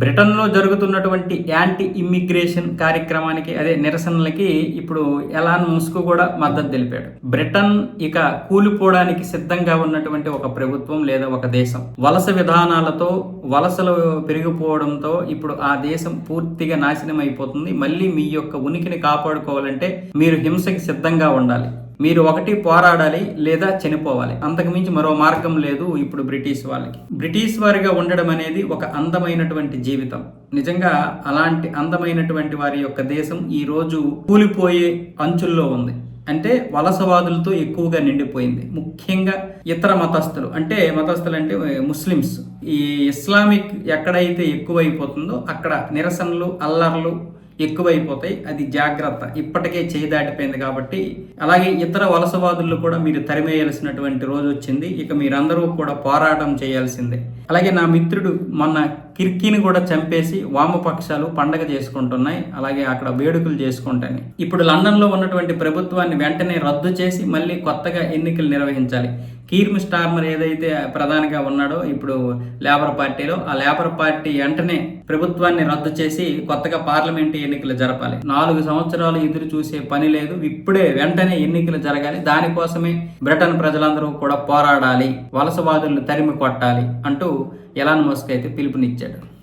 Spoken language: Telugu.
బ్రిటన్లో జరుగుతున్నటువంటి యాంటీ ఇమ్మిగ్రేషన్ కార్యక్రమానికి అదే నిరసనలకి ఇప్పుడు ఎలాన్ ముస్క్ కూడా మద్దతు తెలిపాడు. బ్రిటన్ ఇక కూలిపోవడానికి సిద్ధంగా ఉన్నటువంటి ఒక ప్రభుత్వం లేదా ఒక దేశం. వలస విధానాలతో వలసలు పెరిగిపోవడంతో ఇప్పుడు ఆ దేశం పూర్తిగా నాశనం అయిపోతుంది మళ్ళీ మీ యొక్క ఉనికిని కాపాడుకోవాలంటే మీరు హింసకి సిద్ధంగా ఉండాలి. మీరు ఒకటి పోరాడాలి లేదా చనిపోవాలి. అంతకుమించి మరో మార్గం లేదు ఇప్పుడు బ్రిటిష్ వాళ్ళకి. బ్రిటిష్ వారిగా ఉండడం అనేది ఒక అందమైనటువంటి జీవితం. నిజంగా అలాంటి అందమైనటువంటి వారి యొక్క దేశం ఈ రోజు కూలిపోయే అంచుల్లో ఉంది. అంటే వలసవాదులతో ఎక్కువగా నిండిపోయింది. ముఖ్యంగా ఇతర మతస్థులు. అంటే మతస్థులు అంటే ముస్లిమ్స్. ఈ ఇస్లామిక్ ఎక్కడైతే ఎక్కువైపోతుందో అక్కడ నిరసనలు అల్లర్లు ఎక్కువైపోతాయి. అది జాగ్రత్త. ఇప్పటికే చేయి దాటిపోయింది కాబట్టి. అలాగే ఇతర వలసవాదులు కూడా మీరు తరిమేయాల్సినటువంటి రోజు వచ్చింది. ఇక మీరందరూ కూడా పోరాటం చేయాల్సిందే. అలాగే నా మిత్రుడు మొన్న కిర్కీని కూడా చంపేసి వామపక్షాలు పండగ చేసుకుంటున్నాయి. అలాగే అక్కడ వేడుకలు చేసుకుంటాయి. ఇప్పుడు లండన్లో ఉన్నటువంటి ప్రభుత్వాన్ని వెంటనే రద్దు చేసి మళ్ళీ కొత్తగా ఎన్నికలు నిర్వహించాలి. కీర్మి స్టార్మర్ ఏదైతే ప్రధానిగా ఉన్నాడో ఇప్పుడు లేబర్ పార్టీలో ఆ లేబర్ పార్టీ వెంటనే ప్రభుత్వాన్ని రద్దు చేసి కొత్తగా పార్లమెంటు ఎన్నికలు జరపాలి. నాలుగు సంవత్సరాలు ఎదురు చూసే పని లేదు. ఇప్పుడే వెంటనే ఎన్నికలు జరగాలి. దానికోసమే బ్రిటన్ ప్రజలందరూ కూడా పోరాడాలి. వలసవాదులను తరిమి కొట్టాలి అంటూ ఎలాన్ మస్క్ అయితే పిలుపునిచ్చాడు.